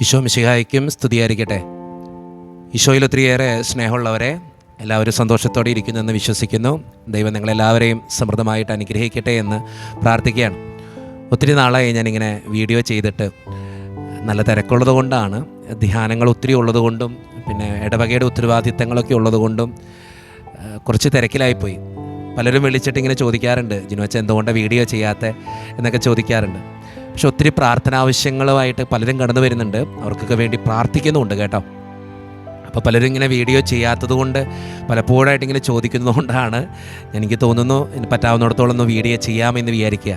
ഈശോ മിശിഹായ്ക്കും സ്തുതിയായിരിക്കട്ടെ. ഈശോയിൽ ഒത്തിരിയേറെ സ്നേഹമുള്ളവരെ എല്ലാവരും സന്തോഷത്തോടെ ഇരിക്കുന്നു എന്ന് വിശ്വസിക്കുന്നു. ദൈവം നിങ്ങളെല്ലാവരെയും സമൃദ്ധമായിട്ട് അനുഗ്രഹിക്കട്ടെ എന്ന് പ്രാർത്ഥിക്കുകയാണ്. ഒത്തിരി നാളായി ഞാനിങ്ങനെ വീഡിയോ ചെയ്തിട്ട് നല്ല തിരക്കുള്ളത് കൊണ്ടാണ് ധ്യാനങ്ങൾ ഒത്തിരി ഉള്ളതുകൊണ്ടും പിന്നെ ഇടവകയുടെ ഉത്തരവാദിത്തങ്ങളൊക്കെ ഉള്ളതുകൊണ്ടും കുറച്ച് തിരക്കിലായിപ്പോയി. പലരും വിളിച്ചിട്ട് ഇങ്ങനെ ചോദിക്കാറുണ്ട് ജിനുവച്ച എന്തുകൊണ്ടാണ് വീഡിയോ ചെയ്യാത്ത? എന്നൊക്കെ ചോദിക്കാറുണ്ട്. പക്ഷെ ഒത്തിരി പ്രാർത്ഥന ആവശ്യങ്ങളുമായിട്ട് പലരും കടന്നു വരുന്നുണ്ട്. അവർക്കൊക്കെ വേണ്ടി പ്രാർത്ഥിക്കുന്നുമുണ്ട് കേട്ടോ. അപ്പോൾ പലരും ഇങ്ങനെ വീഡിയോ ചെയ്യാത്തത് കൊണ്ട് പലപ്പോഴായിട്ട് ഇങ്ങനെ ചോദിക്കുന്നതുകൊണ്ടാണ് എനിക്ക് തോന്നുന്നു പറ്റാവുന്നിടത്തോളം ഒന്ന് വീഡിയോ ചെയ്യാമെന്ന് വിചാരിക്കുക.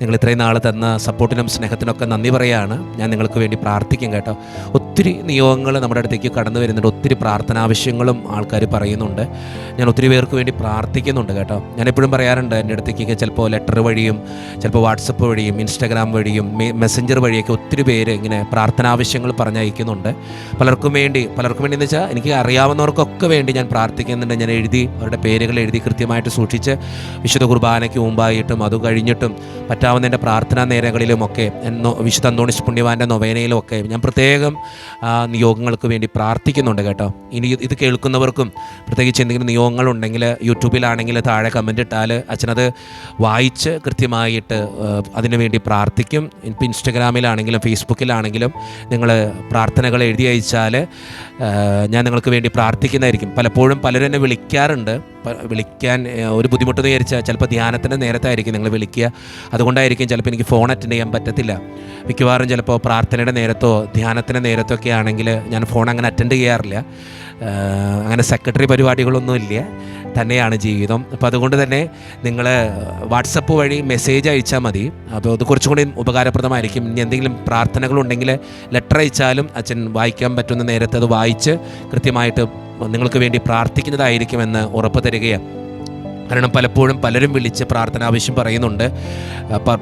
നിങ്ങൾ ഇത്രയും നാൾ തന്ന സപ്പോർട്ടിനും സ്നേഹത്തിനൊക്കെ നന്ദി പറയുകയാണ് ഞാൻ നിങ്ങൾക്ക് വേണ്ടി പ്രാർത്ഥിക്കും കേട്ടോ. ഒത്തിരി നിയോഗങ്ങൾ നമ്മുടെ അടുത്തേക്ക് കടന്നു വരുന്നുണ്ട്. ഒത്തിരി പ്രാർത്ഥനാവശ്യങ്ങളും ആൾക്കാർ പറയുന്നുണ്ട്. ഞാൻ ഒത്തിരി പേർക്ക് വേണ്ടി പ്രാർത്ഥിക്കുന്നുണ്ട് കേട്ടോ. ഞാൻ എപ്പോഴും പറയാറുണ്ട് എന്റെ അടുത്തേക്കൊക്കെ ചിലപ്പോൾ ലെറ്റർ വഴിയും ചിലപ്പോൾ വാട്സപ്പ് വഴിയും ഇൻസ്റ്റാഗ്രാം വഴിയും മെസ്സഞ്ചർ വഴിയൊക്കെ ഒത്തിരി പേര് ഇങ്ങനെ പ്രാർത്ഥനാവശ്യങ്ങൾ പറഞ്ഞയക്കുന്നുണ്ട്. പലർക്കും വേണ്ടി പലർക്കും വേണ്ടി എന്ന് വെച്ചാൽ എനിക്ക് അറിയാവുന്നവർക്കൊക്കെ വേണ്ടി ഞാൻ പ്രാർത്ഥിക്കുന്നുണ്ട്. ഞാൻ എഴുതി അവരുടെ പേരുകൾ എഴുതി കൃത്യമായിട്ട് സൂക്ഷിച്ച് വിശുദ്ധ കുർബാനയ്ക്ക് മുമ്പായിട്ടും അത് കഴിഞ്ഞിട്ടും പറ്റാവുന്ന എന്റെ പ്രാർത്ഥനാ നേരങ്ങളിലുമൊക്കെ വിശുദ്ധ അന്തോണിസ് പുണ്യവാന്റെ നൊവേനയിലും ഒക്കെ ഞാൻ പ്രത്യേകം നിയോഗങ്ങൾക്ക് വേണ്ടി പ്രാർത്ഥിക്കുന്നുണ്ട് കേട്ടോ. ഇനി ഇത് കേൾക്കുന്നവർക്കും പ്രത്യേകിച്ച് എന്തെങ്കിലും നിയോഗങ്ങളുണ്ടെങ്കിൽ യൂട്യൂബിലാണെങ്കിൽ താഴെ കമന്റ് ഇട്ടാൽ അച്ഛനത് വായിച്ച് കൃത്യമായിട്ട് അതിനു വേണ്ടി പ്രാർത്ഥിക്കും. ഇപ്പം ഇൻസ്റ്റഗ്രാമിലാണെങ്കിലും ഫേസ്ബുക്കിലാണെങ്കിലും നിങ്ങൾ പ്രാർത്ഥനകൾ എഴുതി അയച്ചാൽ ഞാൻ നിങ്ങൾക്ക് വേണ്ടി പ്രാർത്ഥിക്കുന്നതായിരിക്കും. പലപ്പോഴും പലരും എന്നെ വിളിക്കാറുണ്ട്. വിളിക്കാൻ ഒരു ബുദ്ധിമുട്ട് വിചാരിച്ചാൽ ചിലപ്പോൾ ധ്യാനത്തിന്റെ നേരത്തായിരിക്കും നിങ്ങൾ വിളിക്കുക. അതുകൊണ്ടായിരിക്കും ചിലപ്പോൾ എനിക്ക് ഫോൺ അറ്റൻഡ് ചെയ്യാൻ പറ്റത്തില്ല. മിക്കവാറും ചിലപ്പോൾ പ്രാർത്ഥനയുടെ നേരത്തോ ധ്യാനത്തിന്റെ നേരത്തോ ഒക്കെ ആണെങ്കിൽ ഞാൻ ഫോൺ അങ്ങനെ അറ്റൻഡ് ചെയ്യാറില്ല. അങ്ങനെ സെക്രട്ടറി പരിപാടികളൊന്നും ഇല്ല. തന്നെയാണ് ജീവിതം. അപ്പോൾ അതുകൊണ്ട് തന്നെ നിങ്ങൾ വാട്സപ്പ് വഴി മെസ്സേജ് അയച്ചാൽ മതി. അപ്പോൾ അത് കുറച്ചും കൂടി ഉപകാരപ്രദമായിരിക്കും. ഇനി എന്തെങ്കിലും പ്രാർത്ഥനകളുണ്ടെങ്കിൽ ലെറ്റർ അയച്ചാലും അച്ഛൻ വായിക്കാൻ പറ്റുന്ന നേരത്തെ അത് വായിച്ച് കൃത്യമായിട്ട് നിങ്ങൾക്ക് വേണ്ടി പ്രാർത്ഥിക്കുന്നതായിരിക്കുമെന്ന് ഉറപ്പ് തരികയാണ്. കാരണം പലപ്പോഴും പലരും വിളിച്ച് പ്രാർത്ഥന ആവശ്യം പറയുന്നുണ്ട്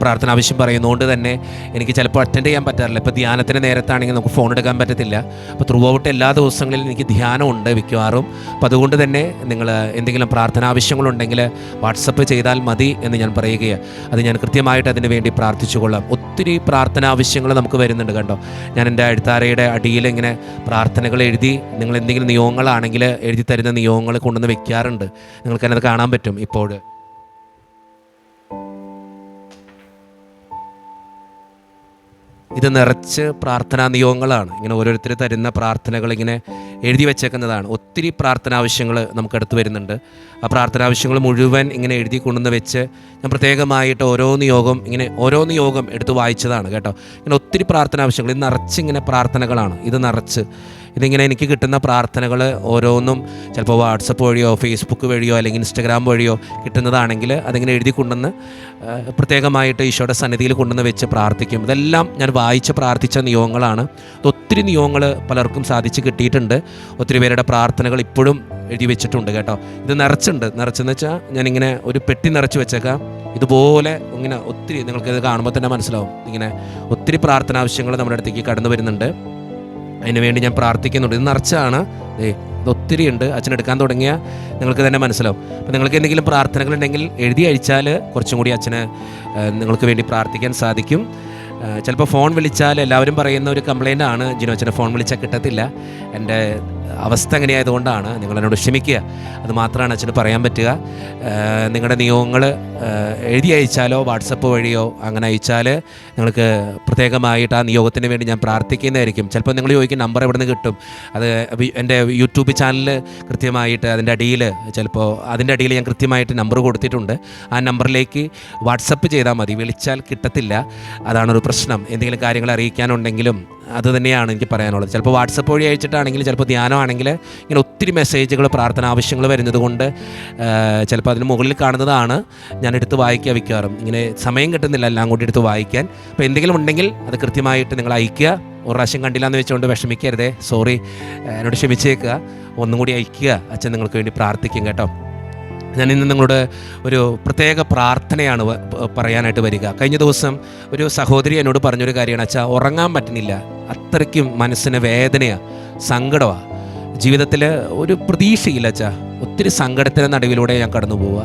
പ്രാർത്ഥന ആവശ്യം പറയുന്നതുകൊണ്ട് തന്നെ എനിക്ക് ചിലപ്പോൾ അറ്റൻഡ് ചെയ്യാൻ പറ്റാറില്ല. ഇപ്പോൾ ധ്യാനത്തിന് നേരത്താണെങ്കിൽ നമുക്ക് ഫോൺ എടുക്കാൻ പറ്റത്തില്ല. അപ്പോൾ ത്രൂ ഔട്ട് എല്ലാ ദിവസങ്ങളിലും എനിക്ക് ധ്യാനമുണ്ട് മിക്കവാറും. അപ്പോൾ അതുകൊണ്ട് തന്നെ നിങ്ങൾ എന്തെങ്കിലും പ്രാർത്ഥന ആവശ്യങ്ങളുണ്ടെങ്കിൽ വാട്സപ്പ് ചെയ്താൽ മതി എന്ന് ഞാൻ പറയുകയാണ് അത് ഞാൻ കൃത്യമായിട്ട് അതിന് വേണ്ടി പ്രാർത്ഥിച്ചുകൊള്ളാം. ഒത്തിരി പ്രാർത്ഥന ആവശ്യങ്ങൾ നമുക്ക് വരുന്നുണ്ട് കണ്ടോ? ഞാൻ എന്റെ അഴുത്താരയുടെ അടിയിൽ ഇങ്ങനെ പ്രാർത്ഥനകൾ എഴുതി നിങ്ങൾ എന്തെങ്കിലും നിയോഗങ്ങളാണെങ്കിൽ എഴുതി തരുന്ന നിയോഗങ്ങൾ കൊണ്ടുവന്ന് വെക്കാറുണ്ട്. നിങ്ങൾക്ക് അത് കാണാൻ പറ്റും. ഇപ്പോൾ. ഇത് നിറച്ച് പ്രാർത്ഥനാ നിയോഗങ്ങളാണ്. ഇങ്ങനെ ഓരോരുത്തർ തരുന്ന പ്രാർത്ഥനകൾ ഇങ്ങനെ എഴുതി വെച്ചേക്കുന്നതാണ്. ഒത്തിരി പ്രാർത്ഥന ആവശ്യങ്ങൾ നമുക്ക് അടുത്ത് വരുന്നുണ്ട്. ആ പ്രാർത്ഥന ആവശ്യങ്ങൾ മുഴുവൻ ഇങ്ങനെ എഴുതി കൊണ്ടുവന്ന് വെച്ച് ഞാൻ പ്രത്യേകമായിട്ട് ഓരോ നിയോഗം ഇങ്ങനെ ഓരോ നിയോഗം എടുത്ത് വായിച്ചതാണ് കേട്ടോ. ഇങ്ങനെ ഒത്തിരി പ്രാർത്ഥന ആവശ്യങ്ങൾ. ഇത് നിറച്ച് ഇങ്ങനെ പ്രാർത്ഥനകളാണ്. ഇത് നിറച്ച് ഇതിങ്ങനെ എനിക്ക് കിട്ടുന്ന പ്രാർത്ഥനകൾ ഓരോന്നും ചിലപ്പോൾ വാട്സപ്പ് വഴിയോ ഫേസ്ബുക്ക് വഴിയോ അല്ലെങ്കിൽ ഇൻസ്റ്റഗ്രാം വഴിയോ കിട്ടുന്നതാണെങ്കിൽ അതിങ്ങനെ എഴുതി കൊണ്ടുവന്ന് പ്രത്യേകമായിട്ട് ഈശോയുടെ സന്നിധിയിൽ കൊണ്ടുവന്ന് വെച്ച് പ്രാർത്ഥിക്കും. ഇതെല്ലാം ഞാൻ വായിച്ച് പ്രാർത്ഥിച്ച നിയോഗങ്ങളാണ്. ഒത്തിരി നിയോഗങ്ങൾ പലർക്കും സാധിച്ച് കിട്ടിയിട്ടുണ്ട്. ഒത്തിരി പേരുടെ പ്രാർത്ഥനകൾ ഇപ്പോഴും എഴുതി വെച്ചിട്ടുണ്ട് കേട്ടോ. ഇത് നിറച്ചുണ്ട്. നിറച്ചെന്ന് വെച്ചാൽ ഞാനിങ്ങനെ ഒരു പെട്ടി നിറച്ച് വെച്ചേക്കാം. ഇതുപോലെ ഇങ്ങനെ ഒത്തിരി നിങ്ങൾക്ക് ഇത് കാണുമ്പോൾ തന്നെ മനസ്സിലാവും. ഇങ്ങനെ ഒത്തിരി പ്രാർത്ഥന ആവശ്യങ്ങൾ നമ്മുടെ അടുത്തേക്ക് കടന്നു വരുന്നുണ്ട്. അതിന് വേണ്ടി ഞാൻ പ്രാർത്ഥിക്കുന്നുണ്ട്. ഇത് നിറച്ചാണ് ഏ ഒത്തിരി ഉണ്ട് അച്ഛൻ എടുക്കാൻ തുടങ്ങിയ നിങ്ങൾക്ക് തന്നെ മനസ്സിലാവും. അപ്പോൾ നിങ്ങൾക്ക് എന്തെങ്കിലും പ്രാർത്ഥനകളുണ്ടെങ്കിൽ എഴുതി അയച്ചാൽ കുറച്ചും കൂടി അച്ഛന് നിങ്ങൾക്ക് വേണ്ടി പ്രാർത്ഥിക്കാൻ സാധിക്കും. ചിലപ്പോൾ ഫോൺ വിളിച്ചാൽ എല്ലാവരും പറയുന്ന ഒരു കംപ്ലൈന്റ് ആണ്. ജിനോ അച്ഛനെ ഫോൺ വിളിച്ചാൽ കിട്ടത്തില്ല. എന്റെ അവസ്ഥ എങ്ങനെയായതുകൊണ്ടാണ് നിങ്ങളെന്നോട് ക്ഷമിക്കുക. അത് മാത്രമാണ് അച്ഛന് പറയാൻ പറ്റുക. നിങ്ങളുടെ നിയോഗങ്ങൾ എഴുതി അയച്ചാലോ വാട്സപ്പ് വഴിയോ അങ്ങനെ അയച്ചാൽ നിങ്ങൾക്ക് പ്രത്യേകമായിട്ട് ആ നിയോഗത്തിന് വേണ്ടി ഞാൻ പ്രാർത്ഥിക്കുന്നതായിരിക്കും. ചിലപ്പോൾ നിങ്ങൾ ചോദിക്കും നമ്പർ എവിടെ നിന്ന് കിട്ടും? അത് എന്റെ യൂട്യൂബ് ചാനൽ കൃത്യമായിട്ട് അതിന്റെ അടിയിൽ ചിലപ്പോൾ അതിന്റെ അടിയിൽ ഞാൻ കൃത്യമായിട്ട് നമ്പർ കൊടുത്തിട്ടുണ്ട്. ആ നമ്പറിലേക്ക് വാട്സപ്പ് ചെയ്താൽ മതി. വിളിച്ചാൽ കിട്ടത്തില്ല. അതാണൊരു പ്രശ്നം. എന്തെങ്കിലും കാര്യങ്ങൾ അറിയിക്കാനുണ്ടെങ്കിലും അത് തന്നെയാണ് എനിക്ക് പറയാനുള്ളത്. ചിലപ്പോൾ വാട്സപ്പ് വഴി അയച്ചിട്ടാണെങ്കിൽ ചിലപ്പോൾ ധ്യാനമാണെങ്കിൽ ഇങ്ങനെ ഒത്തിരി മെസ്സേജുകൾ പ്രാർത്ഥന ആവശ്യങ്ങൾ വരുന്നത് കൊണ്ട് ചിലപ്പോൾ അതിന് മുകളിൽ കാണുന്നതാണ് ഞാൻ എടുത്ത് വായിക്കുക വയ്ക്കാറും ഇങ്ങനെ സമയം കിട്ടുന്നില്ല എല്ലാം കൂടി എടുത്ത് വായിക്കാൻ. അപ്പോൾ എന്തെങ്കിലും ഉണ്ടെങ്കിൽ അത് കൃത്യമായിട്ട് നിങ്ങൾ അയക്കുക. ഒരു പ്രാവശ്യം കണ്ടില്ല എന്ന് വെച്ചുകൊണ്ട് വിഷമിക്കരുതേ. സോറി എന്നോട് ക്ഷമിച്ചേക്കുക. ഒന്നും കൂടി അയക്കുക. അച്ഛൻ നിങ്ങൾക്ക് വേണ്ടി പ്രാർത്ഥിക്കും കേട്ടോ. ഞാൻ ഇന്ന് നിങ്ങളോട് ഒരു പ്രത്യേക പ്രാർത്ഥനയാണ് പറയാനായിട്ട് വരിക. കഴിഞ്ഞ ദിവസം ഒരു സഹോദരി എന്നോട് പറഞ്ഞൊരു കാര്യമാണ്. അച്ഛാ ഉറങ്ങാൻ പറ്റുന്നില്ല. അത്രയ്ക്കും മനസ്സിന് വേദനയാണ് സങ്കടമാണ് ജീവിതത്തിൽ ഒരു പ്രതീക്ഷയില്ല അച്ഛാ. ഒത്തിരി സങ്കടത്തിന്റെ നടുവിലൂടെ ഞാൻ കടന്നു പോവുക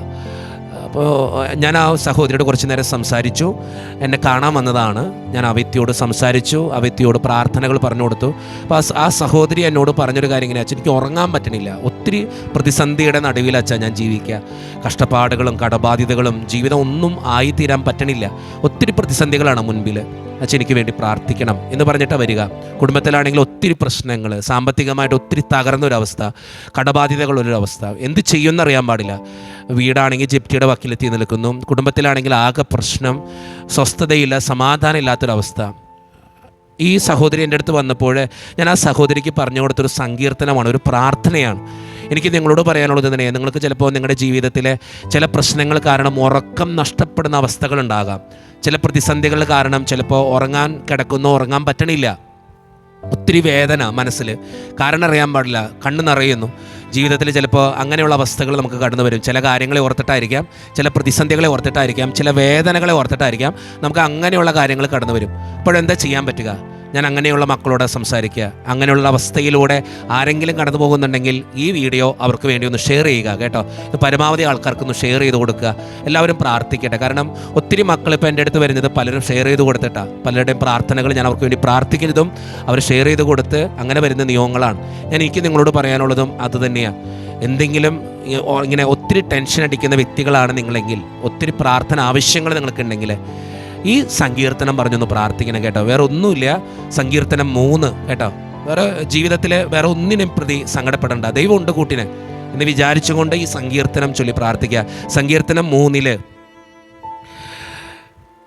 അപ്പോൾ ഞാൻ ആ സഹോദരിയോട് കുറച്ച് നേരം സംസാരിച്ചു. എന്നെ കാണാൻ വന്നതാണ്. ഞാൻ ആ വ്യക്തിയോട് സംസാരിച്ചു. ആ വ്യക്തിയോട് പ്രാർത്ഥനകൾ പറഞ്ഞു കൊടുത്തു. അപ്പോൾ ആ സഹോദരി എന്നോട് പറഞ്ഞൊരു കാര്യം ഇങ്ങനെ അച്ഛൻ എനിക്ക് ഉറങ്ങാൻ പറ്റണില്ല. ഒത്തിരി പ്രതിസന്ധിയുടെ നടുവിൽ അച്ഛാ ഞാൻ ജീവിക്കുക. കഷ്ടപ്പാടുകളും കടബാധ്യതകളും ജീവിതം ഒന്നും ആയിത്തീരാൻ പറ്റണില്ല. ഒത്തിരി പ്രതിസന്ധികളാണ് മുൻപിൽ. അച്ഛൻ എനിക്ക് വേണ്ടി പ്രാർത്ഥിക്കണം എന്ന് പറഞ്ഞിട്ട് വരിക. കുടുംബത്തിലാണെങ്കിൽ ഒത്തിരി പ്രശ്നങ്ങൾ സാമ്പത്തികമായിട്ട് ഒത്തിരി തകർന്ന ഒരു അവസ്ഥ കടബാധ്യതകളുള്ളൊരു അവസ്ഥ എന്ത് ചെയ്യുമെന്ന് അറിയാൻ പാടില്ല. വീടാണെങ്കിൽ ജപ്തിയുടെ വക്കിലെത്തി നിൽക്കുന്നു. കുടുംബത്തിലാണെങ്കിൽ ആകെ പ്രശ്നം സ്വസ്ഥതയില്ല സമാധാനം ഇല്ലാത്തൊരവസ്ഥ ഈ സഹോദരി എന്റെ അടുത്ത് വന്നപ്പോൾ ഞാൻ ആ സഹോദരിക്ക് പറഞ്ഞു കൊടുത്തൊരു സങ്കീർത്തനമാണ് ഒരു പ്രാർത്ഥനയാണ്. എനിക്ക് നിങ്ങളോട് പറയാനുള്ളത് തന്നെ നിങ്ങൾക്ക് ചിലപ്പോൾ നിങ്ങളുടെ ജീവിതത്തിലെ ചില പ്രശ്നങ്ങൾ കാരണം ഉറക്കം നഷ്ടപ്പെടുന്ന അവസ്ഥകളുണ്ടാകാം ചില പ്രതിസന്ധികൾ കാരണം ചിലപ്പോൾ ഉറങ്ങാൻ കിടക്കുന്നു ഉറങ്ങാൻ പറ്റണില്ല. ഒത്തിരി വേദന മനസ്സിൽ. കാരണം അറിയാൻ പാടില്ല കണ്ണു നിറയുന്നു. ജീവിതത്തിൽ ചിലപ്പോൾ അങ്ങനെയുള്ള അവസ്ഥകൾ നമുക്ക് കടന്നു വരും. ചില കാര്യങ്ങളെ ഓർത്തിട്ടായിരിക്കാം ചില പ്രതിസന്ധികളെ ഓർത്തിട്ടായിരിക്കാം ചില വേദനകളെ ഓർത്തിട്ടായിരിക്കാം നമുക്ക് അങ്ങനെയുള്ള കാര്യങ്ങൾ കടന്നു വരും. അപ്പോഴെന്താ ചെയ്യാൻ പറ്റുക? ഞാൻ അങ്ങനെയുള്ള മക്കളോട് സംസാരിക്കുക. അങ്ങനെയുള്ള അവസ്ഥയിലൂടെ ആരെങ്കിലും കടന്നു പോകുന്നുണ്ടെങ്കിൽ ഈ വീഡിയോ അവർക്ക് വേണ്ടി ഒന്ന് ഷെയർ ചെയ്യുക കേട്ടോ. ഇത് പരമാവധി ആൾക്കാർക്കൊന്ന് ഷെയർ ചെയ്ത് കൊടുക്കുക. എല്ലാവരും പ്രാർത്ഥിക്കട്ടെ. കാരണം ഒത്തിരി മക്കൾ ഇപ്പോൾ എന്റെ അടുത്ത് വരുന്നത് പലരും ഷെയർ ചെയ്ത് കൊടുത്തിട്ടാണ് പലരുടെയും പ്രാർത്ഥനകൾ ഞാൻ അവർക്ക് വേണ്ടി പ്രാർത്ഥിക്കുന്നതും അവർ ഷെയർ ചെയ്ത് കൊടുത്ത് അങ്ങനെ വരുന്ന നിയമങ്ങളാണ്. ഞാൻ എനിക്ക് നിങ്ങളോട് പറയാനുള്ളതും അത് തന്നെയാണ് എന്തെങ്കിലും ഇങ്ങനെ ഒത്തിരി ടെൻഷൻ അടിക്കുന്ന വ്യക്തികളാണ് നിങ്ങളെങ്കിൽ ഒത്തിരി പ്രാർത്ഥന ആവശ്യങ്ങൾ നിങ്ങൾക്കുണ്ടെങ്കിൽ ഈ സങ്കീർത്തനം പറഞ്ഞൊന്ന് പ്രാർത്ഥിക്കണം കേട്ടോ. വേറെ ഒന്നുമില്ല. സങ്കീർത്തനം മൂന്ന് കേട്ടോ. വേറെ ജീവിതത്തിലെ വേറെ ഒന്നിനും പ്രതി സങ്കടപ്പെടേണ്ട. ദൈവം ഉണ്ട് കൂട്ടിന്. എന്ന് വിചാരിച്ചുകൊണ്ട് ഈ സങ്കീർത്തനം ചൊല്ലി പ്രാർത്ഥിക്കുക. സങ്കീർത്തനം മൂന്നിൽ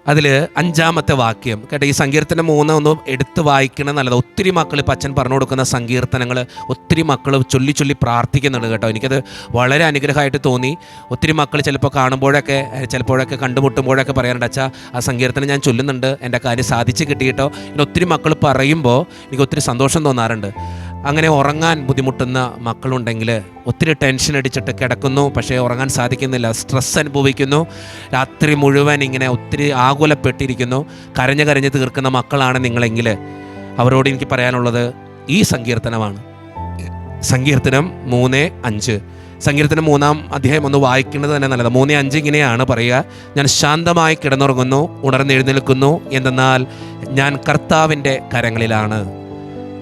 അതിൽ അഞ്ചാമത്തെ വാക്യം. കേട്ടോ ഈ സങ്കീർത്തനം മൂന്ന് ഒന്ന് എടുത്ത് വായിക്കണം നല്ലത്. ഒത്തിരി മക്കൾ ഇപ്പം അച്ഛൻ പറഞ്ഞു കൊടുക്കുന്ന സങ്കീർത്തനങ്ങൾ ഒത്തിരി മക്കൾ ചൊല്ലി ചൊല്ലി പ്രാർത്ഥിക്കുന്നുണ്ട് കേട്ടോ. എനിക്കത് വളരെ അനുഗ്രഹമായിട്ട് തോന്നി. ഒത്തിരി മക്കൾ ചിലപ്പോൾ കാണുമ്പോഴൊക്കെ ചിലപ്പോഴൊക്കെ കണ്ടുമുട്ടുമ്പോഴൊക്കെ പറയാറുണ്ട് അച്ഛാ ആ സങ്കീർത്തനം ഞാൻ ചൊല്ലുന്നുണ്ട്. എന്റെ കാര്യം സാധിച്ച് കിട്ടിയിട്ടോ ഇങ്ങനെ ഒത്തിരി മക്കൾ പറയുമ്പോൾ എനിക്ക് ഒത്തിരി സന്തോഷം തോന്നാറുണ്ട്. അങ്ങനെ ഉറങ്ങാൻ ബുദ്ധിമുട്ടുന്ന മക്കളുണ്ടെങ്കിൽ ഒത്തിരി ടെൻഷൻ അടിച്ചിട്ട് കിടക്കുന്നു. പക്ഷേ ഉറങ്ങാൻ സാധിക്കുന്നില്ല. സ്ട്രെസ് അനുഭവിക്കുന്നു. രാത്രി മുഴുവൻ ഇങ്ങനെ ഒത്തിരി ആകുലപ്പെട്ടിരിക്കുന്നു. കരഞ്ഞ് കരഞ്ഞ് തീർക്കുന്ന മക്കളാണ് നിങ്ങളെങ്കിൽ അവരോട് എനിക്ക് പറയാനുള്ളത് ഈ സങ്കീർത്തനമാണ്. സങ്കീർത്തനം മൂന്ന് അഞ്ച്. സങ്കീർത്തനം മൂന്നാം അധ്യായം ഒന്ന് വായിക്കുന്നത് തന്നെ നല്ലത്. മൂന്ന് അഞ്ച് ഇങ്ങനെയാണ് പറയുക. ഞാൻ ശാന്തമായി കിടന്നുറങ്ങുന്നു ഉണർന്നെഴുന്നേൽക്കുന്നു. എന്തെന്നാൽ ഞാൻ കർത്താവിന്റെ കരങ്ങളിലാണ്.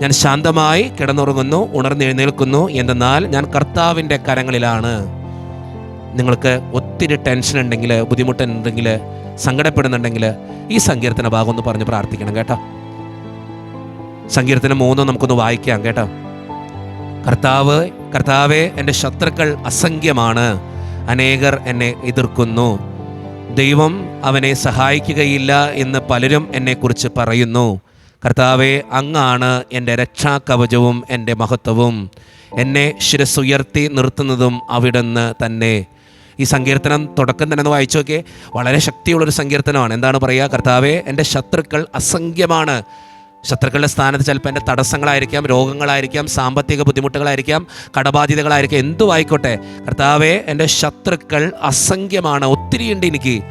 ഞാൻ ശാന്തമായി കിടന്നുറങ്ങുന്നു ഉണർന്നെഴുന്നേൽക്കുന്നു. എന്തെന്നാൽ ഞാൻ കർത്താവിന്റെ കരങ്ങളിലാണ്. നിങ്ങൾക്ക് ഒത്തിരി ടെൻഷൻ ഉണ്ടെങ്കിൽ ബുദ്ധിമുട്ടുണ്ടെങ്കിൽ സങ്കടപ്പെടുന്നുണ്ടെങ്കിൽ ഈ സങ്കീർത്തന ഭാഗം ഒന്ന് പറഞ്ഞ് പ്രാർത്ഥിക്കണം കേട്ടോ. സങ്കീർത്തനം മൂന്ന് നമുക്കൊന്ന് വായിക്കാം കേട്ടോ. കർത്താവ് കർത്താവെ എന്റെ ശത്രുക്കൾ അസംഖ്യമാണ്. അനേകർ എന്നെ എതിർക്കുന്നു. ദൈവം അവനെ സഹായിക്കുകയില്ല എന്ന് പലരും എന്നെക്കുറിച്ച് പറയുന്നു. കർത്താവെ അങ്ങാണ് എന്റെ രക്ഷാകവചവും എന്റെ മഹത്വവും. എന്നെ ശിരസുയർത്തി നിർത്തുന്നതും അവിടുന്ന് തന്നെ. ഈ സങ്കീർത്തനം തുടക്കം തന്നെ ഒന്ന് വായിച്ചു നോക്കിയേ. വളരെ ശക്തിയുള്ളൊരു സങ്കീർത്തനമാണ്. എന്താണ് പറയുക? കർത്താവെ എന്റെ ശത്രുക്കൾ അസംഖ്യമാണ്. ശത്രുക്കളുടെ സ്ഥാനത്ത് ചിലപ്പോൾ എന്റെ തടസ്സങ്ങളായിരിക്കാം രോഗങ്ങളായിരിക്കാം സാമ്പത്തിക ബുദ്ധിമുട്ടുകളായിരിക്കാം കടബാധ്യതകളായിരിക്കാം എന്തു ആയിക്കോട്ടെ. കർത്താവെ എന്റെ ശത്രുക്കൾ അസംഖ്യമാണ്. ഒത്തിരിയുണ്ട് എനിക്ക്.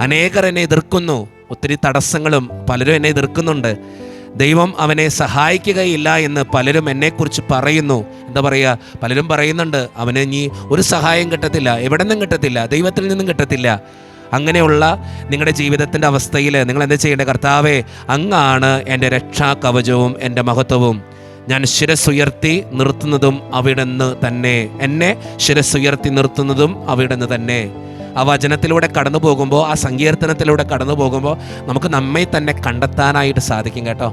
അനേകർ എന്നെ എതിർക്കുന്നു. ഒത്തിരി തടസ്സങ്ങളും പലരും എന്നെ എതിർക്കുന്നുണ്ട്. ദൈവം അവനെ സഹായിക്കുകയില്ല എന്ന് പലരും എന്നെക്കുറിച്ച് പറയുന്നു. എന്താ പറയുക? പലരും പറയുന്നുണ്ട് അവന് ഇനി ഒരു സഹായം കിട്ടത്തില്ല. എവിടെ നിന്നും കിട്ടത്തില്ല. ദൈവത്തിൽ നിന്നും കിട്ടത്തില്ല. അങ്ങനെയുള്ള നിങ്ങളുടെ ജീവിതത്തിന്റെ അവസ്ഥയിൽ നിങ്ങൾ എന്താ ചെയ്യേണ്ട കർത്താവേ അങ്ങാണ് എന്റെ രക്ഷാകവചവും എന്റെ മഹത്വവും. ഞാൻ ശിരസുയർത്തി നിർത്തുന്നതും അവിടുന്ന് തന്നെ. എന്നെ ശിരസുയർത്തി നിർത്തുന്നതും അവിടുന്ന് തന്നെ. ആ വചനത്തിലൂടെ കടന്നു പോകുമ്പോൾ ആ സങ്കീർത്തനത്തിലൂടെ കടന്നു പോകുമ്പോൾ നമുക്ക് നമ്മെ തന്നെ കണ്ടെത്താനായിട്ട് സാധിക്കും കേട്ടോ.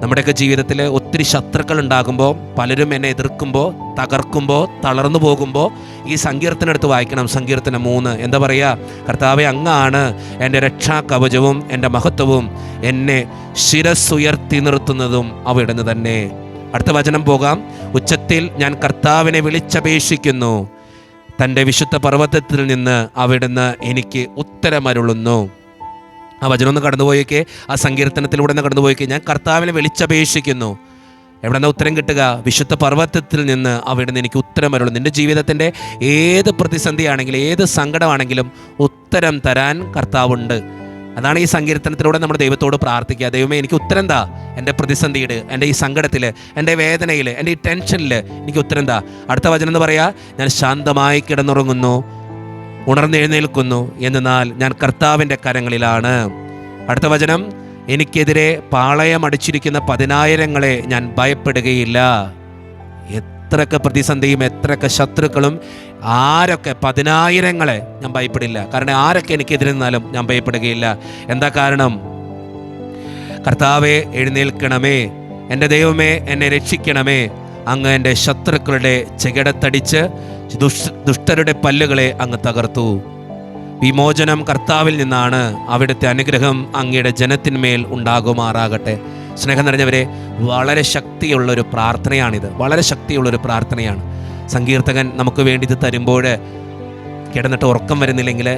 നമ്മുടെയൊക്കെ ജീവിതത്തിൽ ഒത്തിരി ശത്രുക്കൾ ഉണ്ടാകുമ്പോൾ പലരും എന്നെ എതിർക്കുമ്പോൾ തകർക്കുമ്പോൾ തളർന്നു പോകുമ്പോൾ ഈ സങ്കീർത്തനം എടുത്ത് വായിക്കണം. സങ്കീർത്തനം മൂന്ന്. എന്താ പറയുക കർത്താവെ അങ്ങാണ് എന്റെ രക്ഷാകവചവും എന്റെ മഹത്വവും എന്നെ ശിരസ്സുയർത്തി നിർത്തുന്നതും അവിടുന്ന് തന്നെ. അടുത്ത വചനം പോകാം. ഉച്ചത്തിൽ ഞാൻ കർത്താവിനെ വിളിച്ചപേക്ഷിക്കുന്നു. തന്റെ വിശുദ്ധ പർവതത്തിൽ നിന്ന് അവിടുന്ന് എനിക്ക് ഉത്തരമരുളുന്നു. ആ വചനം ഒന്ന് കടന്നുപോയേക്ക്. ആ സങ്കീർത്തനത്തിലൂടെ ഒന്ന് കടന്നുപോയേക്ക്. ഞാൻ കർത്താവിനെ വിളിച്ചപേക്ഷിക്കുന്നു. എവിടെ നിന്ന് ഉത്തരം കിട്ടുക? വിശുദ്ധ പർവതത്തിൽ നിന്ന് അവിടുന്ന് എനിക്ക് ഉത്തരം വരുള്ളൂ നിന്റെ ജീവിതത്തിന്റെ ഏത് പ്രതിസന്ധിയാണെങ്കിലും ഏത് സങ്കടമാണെങ്കിലും ഉത്തരം തരാൻ കർത്താവുണ്ട്. അതാണ് ഈ സങ്കീർത്തനത്തിലൂടെ നമ്മൾ ദൈവത്തോട് പ്രാർത്ഥിക്കുക. ദൈവമേ എനിക്ക് ഉത്തരം താ എന്റെ പ്രതിസന്ധിയിൽ എന്റെ ഈ സങ്കടത്തിൽ എന്റെ വേദനയിൽ എന്റെ ഈ ടെൻഷനിൽ എനിക്ക് ഉത്തരം താ അടുത്ത വചനം എന്ന് പറയാ ഞാൻ ശാന്തമായി കിടന്നുറങ്ങുന്നു ഉണർന്നെഴുന്നേൽക്കുന്നു എന്നാൽ ഞാൻ കർത്താവിന്റെ കരങ്ങളിലാണ്. അടുത്ത വചനം എനിക്കെതിരെ പാളയം അടിച്ചിരിക്കുന്ന പതിനായിരങ്ങളെ ഞാൻ ഭയപ്പെടുകയില്ല. എത്രയൊക്കെ പ്രതിസന്ധിയും എത്രയൊക്കെ ശത്രുക്കളും ആരൊക്കെ പതിനായിരങ്ങളെ ഞാൻ ഭയപ്പെടില്ല. കാരണം ആരൊക്കെ എനിക്കെതിരെ നിന്നാലും ഞാൻ ഭയപ്പെടുകയില്ല. എന്താ കാരണം? കർത്താവെ എഴുന്നേൽക്കണമേ. എന്റെ ദൈവമേ എന്നെ രക്ഷിക്കണമേ. അങ്ങ് എന്റെ ശത്രുക്കളുടെ ചെകിടത്തടിച്ച് ദുഷ് ദുഷ്ടരുടെ പല്ലുകളെ അങ്ങ് തകർത്തു. വിമോചനം കർത്താവിൽ നിന്നാണ്. അവിടുത്തെ അനുഗ്രഹം അങ്ങയുടെ ജനത്തിന്മേൽ ഉണ്ടാകുമാറാകട്ടെ. സ്നേഹം നിറഞ്ഞവരെ വളരെ ശക്തിയുള്ളൊരു പ്രാർത്ഥനയാണിത്. വളരെ ശക്തിയുള്ളൊരു പ്രാർത്ഥനയാണ്. സങ്കീർത്തകൻ നമുക്ക് വേണ്ടി ഇത് തരുമ്പോൾ കിടന്നിട്ട് ഉറക്കം വരുന്നില്ലെങ്കിൽ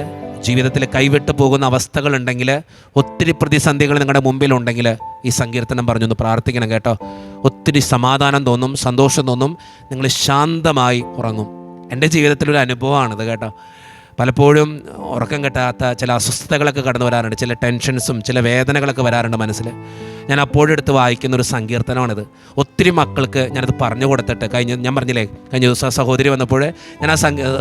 ജീവിതത്തിൽ കൈവിട്ട് പോകുന്ന അവസ്ഥകളുണ്ടെങ്കിൽ ഒത്തിരി പ്രതിസന്ധികൾ നിങ്ങളുടെ മുമ്പിലുണ്ടെങ്കിൽ ഈ സങ്കീർത്തനം പറഞ്ഞൊന്ന് പ്രാർത്ഥിക്കണം കേട്ടോ. ഒത്തിരി സമാധാനം തോന്നും സന്തോഷം തോന്നും നിങ്ങൾ ശാന്തമായി ഉറങ്ങും. എന്റെ ജീവിതത്തിലൊരു അനുഭവമാണിത് കേട്ടോ. പലപ്പോഴും ഉറക്കം കിട്ടാത്ത ചില അസ്വസ്ഥതകളൊക്കെ കടന്നു വരാറുണ്ട്. ചില ടെൻഷൻസും ചില വേദനകളൊക്കെ വരാറുണ്ട് മനസ്സിൽ. ഞാൻ അപ്പോഴെടുത്ത് വായിക്കുന്ന ഒരു സങ്കീർത്തനമാണിത്. ഒത്തിരി മക്കൾക്ക് ഞാനത് പറഞ്ഞു കൊടുത്തിട്ട് കഴിഞ്ഞ ഞാൻ പറഞ്ഞില്ലേ കഴിഞ്ഞ ദിവസം സഹോദരി വന്നപ്പോൾ ഞാൻ ആ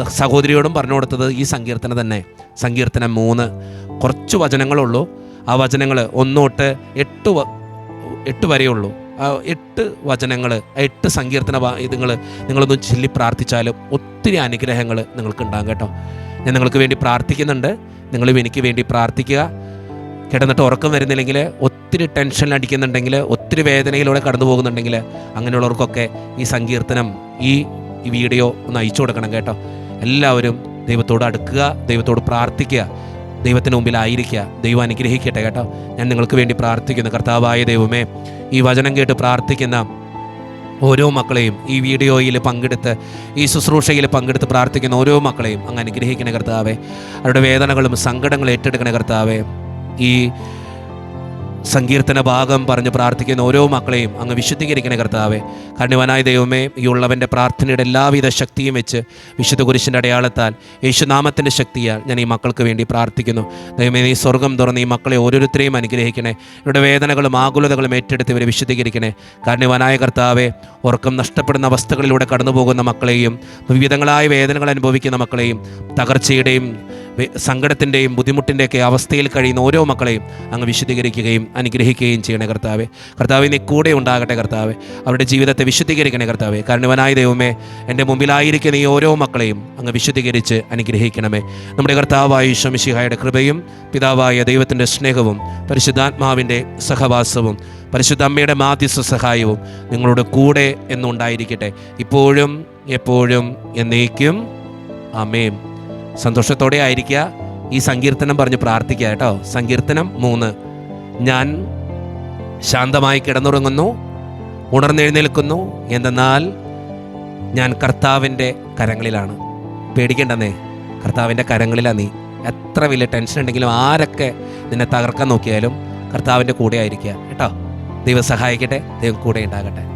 സഹോദരിയോടും പറഞ്ഞു കൊടുത്തത് ഈ സങ്കീർത്തനം തന്നെ. സങ്കീർത്തനം മൂന്ന്. കുറച്ച് വചനങ്ങളുള്ളൂ. ആ വചനങ്ങൾ ഒന്നോട്ട് എട്ട് എട്ട് വരെയുള്ളൂ. എട്ട് വചനങ്ങൾ എട്ട് സങ്കീർത്തന ഇതുങ്ങൾ നിങ്ങളൊന്ന് ചൊല്ലി പ്രാർത്ഥിച്ചാലും ഒത്തിരി അനുഗ്രഹങ്ങൾ നിങ്ങൾക്ക് ഉണ്ടാകും കേട്ടോ. ഞാൻ നിങ്ങൾക്ക് വേണ്ടി പ്രാർത്ഥിക്കുന്നുണ്ട്. നിങ്ങളും എനിക്ക് വേണ്ടി പ്രാർത്ഥിക്കുക. കിടന്നിട്ട് ഉറക്കം വരുന്നില്ലെങ്കിൽ ഒത്തിരി ടെൻഷൻ അടിക്കുന്നുണ്ടെങ്കിൽ ഒത്തിരി വേദനയിലൂടെ കടന്നു പോകുന്നുണ്ടെങ്കിൽ അങ്ങനെയുള്ളവർക്കൊക്കെ ഈ സങ്കീർത്തനം ഈ വീഡിയോ ഒന്ന് അയച്ചു കൊടുക്കണം കേട്ടോ. എല്ലാവരും ദൈവത്തോട് അടുക്കുക ദൈവത്തോട് പ്രാർത്ഥിക്കുക ദൈവത്തിന് മുമ്പിലായിരിക്കുക ദൈവം അനുഗ്രഹിക്കട്ടെ കേട്ടോ. ഞാൻ നിങ്ങൾക്ക് വേണ്ടി പ്രാർത്ഥിക്കുന്നു. കർത്താവായ ദൈവമേ ഈ വചനം കേട്ട് പ്രാർത്ഥിക്കുന്ന ഓരോ മക്കളെയും ഈ വീഡിയോയിൽ പങ്കെടുത്ത് ഈ ശുശ്രൂഷയിൽ പങ്കെടുത്ത് പ്രാർത്ഥിക്കുന്ന ഓരോ മക്കളെയും അങ്ങ് അനുഗ്രഹിക്കണ കർത്താവേ. അവരുടെ വേദനകളും സങ്കടങ്ങളും ഏറ്റെടുക്കണ കർത്താവേ. ഈ സങ്കീർത്തന ഭാഗം പറഞ്ഞ് പ്രാർത്ഥിക്കുന്ന ഓരോ മക്കളെയും അങ്ങ് വിശുദ്ധീകരിക്കണേ കർത്താവേ. കണ്ണിവനായ ദൈവമേ ഈ ഉള്ളവന്റെ പ്രാർത്ഥനയുടെ എല്ലാവിധ ശക്തിയും വെച്ച് വിശുദ്ധ കുരിശിന്റെ അടയാളത്താൽ യേശുനാമത്തിന്റെ ശക്തിയാൽ ഞാൻ ഈ മക്കൾക്ക് വേണ്ടി പ്രാർത്ഥിക്കുന്നു. ദൈവമേ നീ സ്വർഗം തുറന്ന് ഈ മക്കളെ ഓരോരുത്തരെയും അനുഗ്രഹിക്കണേ. ഇവരുടെ വേദനകളും ആകുലതകളും ഏറ്റെടുത്ത് ഇവരെ വിശുദ്ധീകരിക്കണേ. കണ്ണുവനായ കർത്താവെ ഉറക്കം നഷ്ടപ്പെടുന്ന അവസ്ഥകളിലൂടെ കടന്നു പോകുന്ന മക്കളെയും വിവിധങ്ങളായ വേദനകൾ അനുഭവിക്കുന്ന മക്കളെയും തകർച്ചയുടെയും സങ്കടത്തിന്റെയും ബുദ്ധിമുട്ടിന്റെയൊക്കെ അവസ്ഥയിൽ കഴിയുന്ന ഓരോ മക്കളെയും അങ്ങ് വിശുദ്ധീകരിക്കുകയും അനുഗ്രഹിക്കുകയും ചെയ്യണേ കർത്താവെ. കർത്താവ് നീ കൂടെ ഉണ്ടാകട്ടെ കർത്താവെ. അവരുടെ ജീവിതത്തെ വിശുദ്ധീകരിക്കണേ കർത്താവെ. കാരണവനായ ദൈവമേ എന്റെ മുമ്പിലായിരിക്കുന്ന ഈ ഓരോ മക്കളെയും അങ്ങ് വിശുദ്ധീകരിച്ച് അനുഗ്രഹിക്കണമേ. നമ്മുടെ കർത്താവായ ഈശ്വമിഷിഹായുടെ കൃപയും പിതാവായ ദൈവത്തിന്റെ സ്നേഹവും പരിശുദ്ധാത്മാവിന്റെ സഹവാസവും പരിശുദ്ധ അമ്മയുടെ മാധ്യസ്ഥ സഹായവും നിങ്ങളുടെ കൂടെ എന്നുണ്ടായിരിക്കട്ടെ. ഇപ്പോഴും എപ്പോഴും എന്നേക്കും. ആമേം സന്തോഷത്തോടെ ആയിരിക്കുക. ഈ സങ്കീർത്തനം പറഞ്ഞ് പ്രാർത്ഥിക്കുക കേട്ടോ. സങ്കീർത്തനം മൂന്ന്. ഞാൻ ശാന്തമായി കിടന്നുറങ്ങുന്നു. ഉണർന്നെഴുന്നേൽക്കുന്നു. എന്തെന്നാൽ ഞാൻ കർത്താവിന്റെ കരങ്ങളിലാണ്. പേടിക്കേണ്ടെന്നേ. കർത്താവിന്റെ കരങ്ങളിലാണ് നീ. എത്ര വലിയ ടെൻഷൻ ഉണ്ടെങ്കിലും ആരൊക്കെ നിന്നെ തകർക്കാൻ നോക്കിയാലും കർത്താവിന്റെ കൂടെ ആയിരിക്കുക. കേട്ടോ. ദൈവം സഹായിക്കട്ടെ. ദൈവം കൂടെ ഉണ്ടാകട്ടെ.